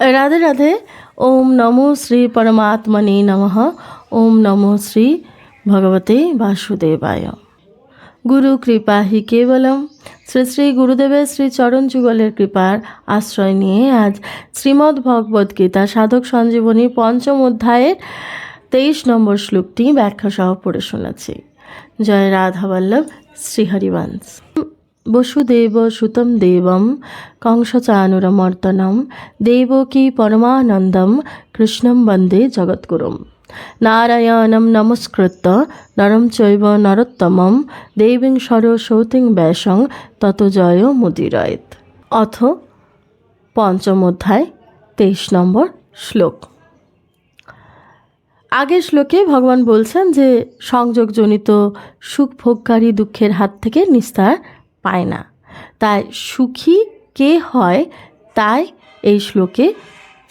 রাধে রাধে। ওম নমো শ্রী পরমাত্মনে নমঃ। ওম নমো শ্রী ভগবতে বাসুদেবায়। গুরু কৃপা হি কেবলম। শ্রী শ্রী গুরুদেবের শ্রী চরণ যুগলের কৃপার আশ্রয় নিয়ে আজ শ্রীমদ্ ভগবদ্ গীতা সাধক সঞ্জীবনী পঞ্চম অধ্যায়ের তেইশ নম্বর শ্লোকটি ব্যাখ্যা সহ পড়ে শোনাচ্ছি। জয় রাধাবল্লভ শ্রীহরিবংশ। বসুদেব সুতম দেবম কংসচানুরমর্দনম দেবকী পরমানন্দম কৃষ্ণম বন্দে জগৎগুরুম নারায়ণম নমস্কৃত্য নরম চৈব নরোত্তমম দেবীং সরস্বতীং ব্যাসং তত জয় মুদিরয়েত অথ পঞ্চম অধ্যায় তেইশ নম্বর শ্লোক আগের শ্লোকে ভগবান বলছেন যে সংযোগজনিত সুখ ভোগকারী দুঃখের হাত থেকে নিস্তার পায় না। তাই সুখী কে হয়, তাই এই শ্লোকে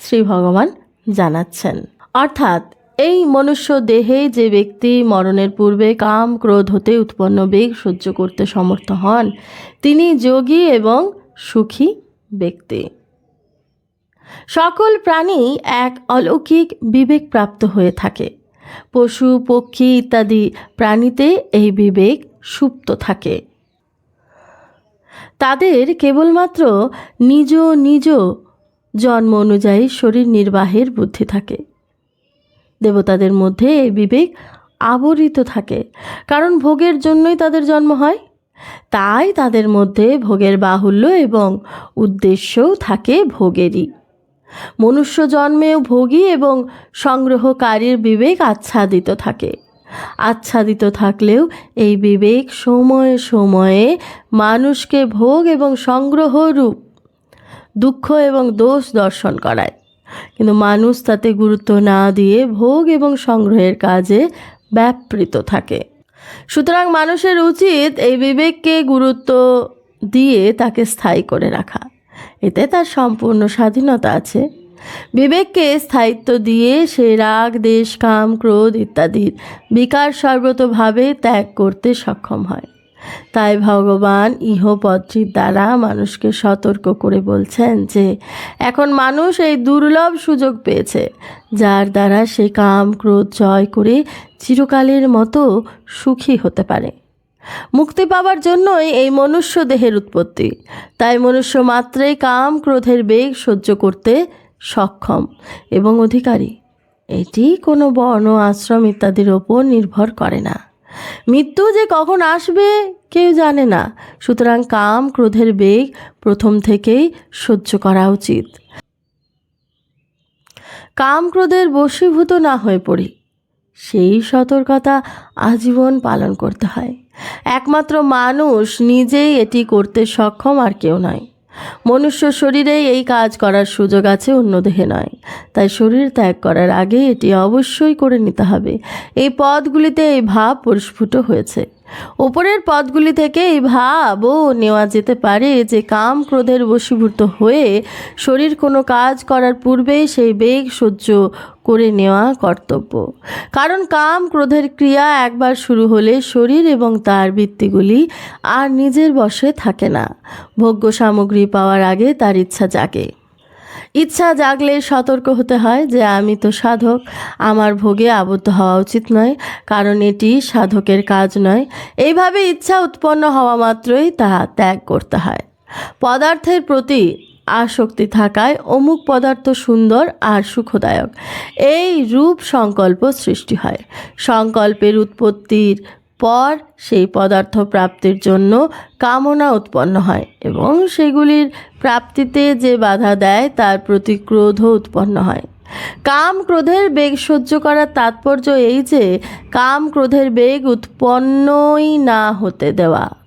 শ্রী ভগবান জানাচ্ছেন। অর্থাৎ এই মনুষ্য দেহে যে ব্যক্তি মরণের পূর্বে কাম, ক্রোধ হতে উৎপন্ন বেগ সহ্য করতে সমর্থ হন, তিনি যোগী এবং সুখী ব্যক্তি। সকল প্রাণী এক অলৌকিক বিবেক প্রাপ্ত হয়ে থাকে। পশু, পক্ষী ইত্যাদি প্রাণীতে এই বিবেক সুপ্ত থাকে। তাদের কেবলমাত্র নিজ নিজ জন্ম অনুযায়ী শরীর নির্বাহের বুদ্ধি থাকে। দেবতাদের মধ্যে এই বিবেক আবরিত থাকে, কারণ ভোগের জন্যই তাদের জন্ম হয়। তাই তাদের মধ্যে ভোগের বাহুল্য এবং উদ্দেশ্যও থাকে ভোগেরই। মনুষ্য জন্মেও ভোগী এবং সংগ্রহকারীর বিবেক আচ্ছাদিত থাকে। আচ্ছাদিত থাকলেও এই বিবেক সময়ে সময়ে মানুষকে ভোগ এবং সংগ্রহ রূপ, দুঃখ এবং দোষ দর্শন করায়। কিন্তু মানুষ তাতে গুরুত্ব না দিয়ে ভোগ এবং সংগ্রহের কাজে ব্যাপৃত থাকে। সুতরাং মানুষের উচিত এই বিবেককে গুরুত্ব দিয়ে তাকে স্থায়ী করে রাখা। এতে তার সম্পূর্ণ স্বাধীনতা আছে। বিবেককে স্থায়িত্ব দিয়ে সে রাগ, দেশ, কাম, ক্রোধ ইত্যাদির বিকার সর্বতভাবে ত্যাগ করতে সক্ষম হয়। তাই ভগবান ইহপত্রীর দ্বারা মানুষকে সতর্ক করে বলছেন যে, এখন মানুষ এই দুর্লভ সুযোগ পেয়েছে, যার দ্বারা সে কাম, ক্রোধ জয় করে চিরকালের মতো সুখী হতে পারে। মুক্তি পাওয়ার জন্যই এই মনুষ্য দেহের উৎপত্তি। তাই মনুষ্য মাত্রেই কাম, ক্রোধের বেগ সহ্য করতে সক্ষম এবং অধিকারী। এটি কোনো বর্ণ, আশ্রম ইত্যাদির ওপর নির্ভর করে না। মৃত্যু যে কখন আসবে কেউ জানে না। সুতরাং কাম, ক্রোধের বেগ প্রথম থেকেই সহ্য করা উচিত। কাম, ক্রোধের বশীভূত না হয়ে পড়ি। সেই সতর্কতা আজীবন পালন করতে হয়। একমাত্র মানুষ নিজেই এটি করতে সক্ষম আর কেউ নয়। মনুষ্য শরীরে এই কাজ করার সুযোগ আছে, অন্য দেহে নয়। তাই শরীর ত্যাগ করার আগে এটি অবশ্যই করে নিতে হবে। এই পদগুলিতে এই ভাব পরিস্ফুট হয়েছে। ওপরের পদগুলি থেকে এই ভাবও নেওয়া যেতে পারে যে কাম ক্রোধের বশীভূত হয়ে শরীর কোনো কাজ করার পূর্বেই সেই বেগ সহ্য করে নেওয়া কর্তব্য। কারণ কাম ক্রোধের ক্রিয়া একবার শুরু হলে শরীর এবং তার বৃত্তিগুলি আর নিজের বশে থাকে না। ভোগ্য সামগ্রী পাওয়ার আগে তার ইচ্ছা জাগে। ইচ্ছা জাগলে সতর্ক হতে হয় যে আমি তো সাধক, আমার ভোগে আবদ্ধ হওয়া উচিত নয়, কারণ এটি সাধকের কাজ নয়। এইভাবে ইচ্ছা উৎপন্ন হওয়া মাত্রই তা ত্যাগ করতে হয়। পদার্থের প্রতি আসক্তি থাকায় অমুক পদার্থ সুন্দর আর সুখদায়ক। এই রূপ সংকল্প সৃষ্টি হয়। সংকল্পের উৎপত্তির পর সেই পদার্থ প্রাপ্তির জন্য কামনা উৎপন্ন হয় এবং সেগুলির প্রাপ্তিতে যে বাধা দেয় তার প্রতি ক্রোধও উৎপন্ন হয়। কাম ক্রোধের বেগ সহ্য করার তাৎপর্য এই যে, কাম ক্রোধের বেগ উৎপন্নই না হতে দেওয়া।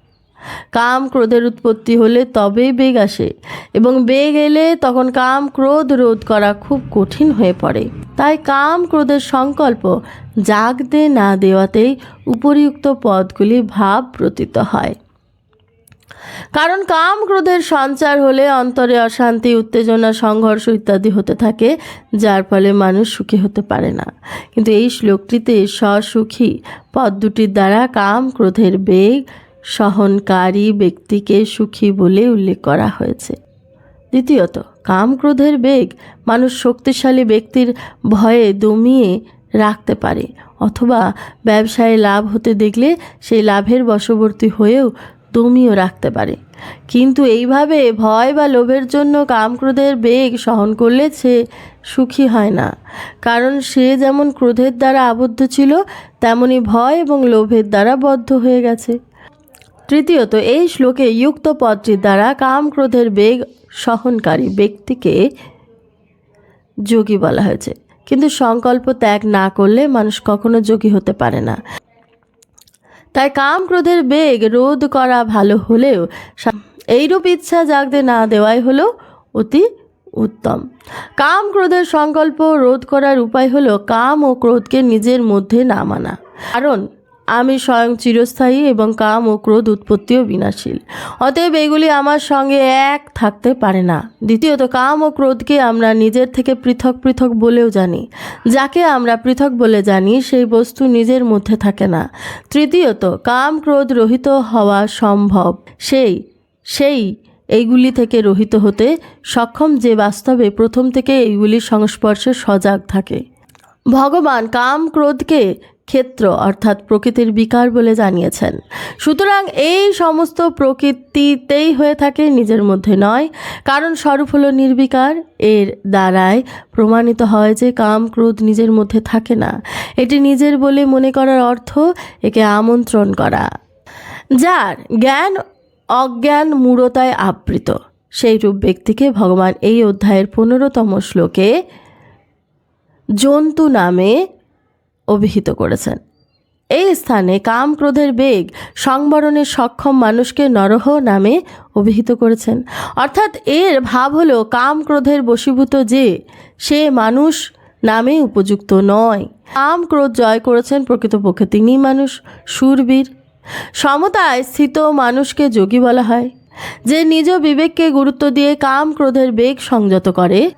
কাম ক্রোধের উৎপত্তি হলে তবেই বেগ আসে এবং বেগ এলে তখন কাম ক্রোধ রোধ করা খুব কঠিন হয়ে পড়ে। তাই কাম ক্রোধের সংকল্প জাগতে না দেওয়াতেই উপরিউক্ত পদগুলি ভাব প্রতীত হয়। কারণ কাম ক্রোধের সঞ্চার হলে অন্তরে অশান্তি, উত্তেজনা, সংঘর্ষ ইত্যাদি হতে থাকে, যার ফলে মানুষ সুখী হতে পারে না। কিন্তু এই শ্লোকটিতে স্বসুখী পদ দুটির দ্বারা কাম ক্রোধের বেগ সহনকারী ব্যক্তিকে সুখী বলে উল্লেখ করা হয়েছে। দ্বিতীয়ত, কাম ক্রোধের বেগ মানুষ শক্তিশালী ব্যক্তির ভয়ে দমিয়ে রাখতে পারে, অথবা ব্যবসায় লাভ হতে দেখলে সেই লাভের বশবর্তী হয়েও দমিয়েও রাখতে পারে। কিন্তু এইভাবে ভয় বা লোভের জন্য কামক্রোধের বেগ সহন করলে সে সুখী হয় না, কারণ সে যেমন ক্রোধের দ্বারা আবদ্ধ ছিল, তেমনি ভয় এবং লোভের দ্বারা বদ্ধ হয়ে গেছে। তৃতীয়ত, এই শ্লোকে যুক্ত পদটির দ্বারা কাম ক্রোধের বেগ সহনকারী ব্যক্তিকে যোগী বলা হয়েছে। কিন্তু সংকল্প ত্যাগ না করলে মানুষ কখনো যোগী হতে পারে না। তাই কাম ক্রোধের বেগ রোধ করা ভালো হলেও এইরূপ ইচ্ছা জাগতে না দেওয়াই হলো অতি উত্তম। কাম ক্রোধের সংকল্প রোধ করার উপায় হলো কাম ও ক্রোধকে নিজের মধ্যে না মানা। কারণ আমি স্বয়ং চিরস্থায়ী এবং কাম ও ক্রোধ উৎপত্তিও বিনাশীল। অতএব এগুলি আমার সঙ্গে এক থাকতে পারে না। দ্বিতীয়ত, কাম ও ক্রোধকে আমরা নিজের থেকে পৃথক পৃথক বলেও জানি। যাকে আমরা পৃথক বলে জানি, সেই বস্তু নিজের মধ্যে থাকে না। তৃতীয়ত, কাম ক্রোধ রহিত হওয়া সম্ভব। সেই সেই এইগুলি থেকে রহিত হতে সক্ষম যে বাস্তবে প্রথম থেকে এইগুলির সংস্পর্শে সজাগ থাকে। ভগবান কাম ক্রোধকে ক্ষেত্র অর্থাৎ প্রকৃতির বিকার বলে জানিয়েছেন। সুতরাং এই সমস্ত প্রকৃতিতেই হয়ে থাকে, নিজের মধ্যে নয়। কারণ স্বরূপ হলো নির্বিকার। এর দ্বারাই প্রমাণিত হয় যে কাম, ক্রোধ নিজের মধ্যে থাকে না। এটি নিজের বলে মনে করার অর্থ একে আমন্ত্রণ করা। যার জ্ঞান অজ্ঞান মূঢ়তায় আবৃত। সেই রূপ ব্যক্তিকে ভগবান এই অধ্যায়ের পনেরোতম শ্লোকে জন্তু নামে অভিহিত করেছেন। এই স্থানে কাম ক্রোধের বেগ সংবরণে সক্ষম মানুষকে নরহ নামে অভিহিত করেছেন। অর্থাৎ এর ভাব হলো কাম ক্রোধের বশীভূত যে, সে মানুষ নামে উপযুক্ত নয়। কাম ক্রোধ জয় করেছেন প্রকৃতপক্ষে তিনি মানুষ, সুরবীর। সমতায় স্থিত মানুষকে যোগী বলা হয়। যে নিজ বিবেককে গুরুত্ব দিয়ে কাম ক্রোধের বেগ সংযত করে,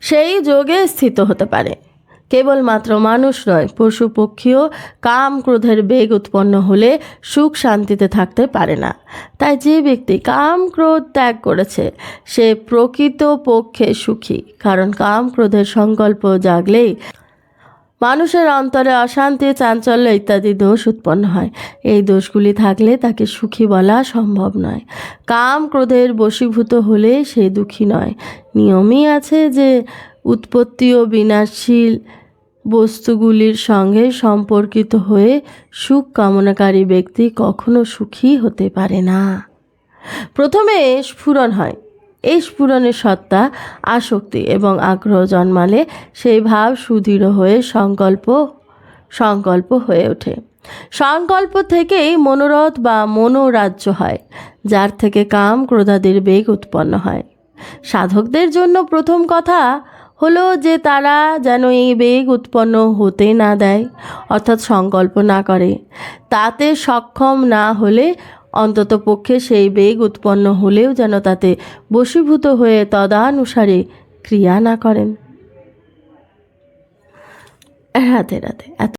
সেই যোগে স্থিত হতে পারে। কেবলমাত্র মানুষ নয়, পশু পক্ষীও কাম ক্রোধের বেগ উৎপন্ন হলে সুখ শান্তিতে থাকতে পারে না। তাই যে ব্যক্তি কাম ক্রোধ ত্যাগ করেছে, সে প্রকৃত পক্ষে সুখী, কারণ কাম ক্রোধের সংকল্প জাগলেই মানুষের অন্তরে অশান্তি, চাঞ্চল্য ইত্যাদি দোষ উৎপন্ন হয়। এই দোষগুলি থাকলে তাকে সুখী বলা সম্ভব নয়। কাম ক্রোধের বশীভূত হলে সে দুঃখী নয়। নিয়মই আছে যে উৎপত্তি ও বিনাশশীল বস্তুগুলির সঙ্গে সম্পর্কিত হয়ে সুখ কামনাকারী ব্যক্তি কখনো সুখী হতে পারে না। প্রথমে স্ফুরণ হয়। এই স্ফুরণের সত্তা, আসক্তি এবং আগ্রহ জন্মালে সেই ভাব সুদৃঢ় হয়ে সংকল্প সংকল্প হয়ে ওঠে। সংকল্প থেকেই মনোরথ বা মনোরাজ্য হয়, যার থেকে কাম ক্রোধাদের বেগ উৎপন্ন হয়। সাধকদের জন্য প্রথম কথা হলো যে তারা যেন এই বেগ উৎপন্ন হতে না দেয়, অর্থাৎ সংকল্প না করে। তাতে সক্ষম না হলে অন্তত পক্ষে সেই বেগ উৎপন্ন হলেও যেন তাতে বশীভূত হয়ে তদানুসারে ক্রিয়া না করেন। রাতে রাতে এত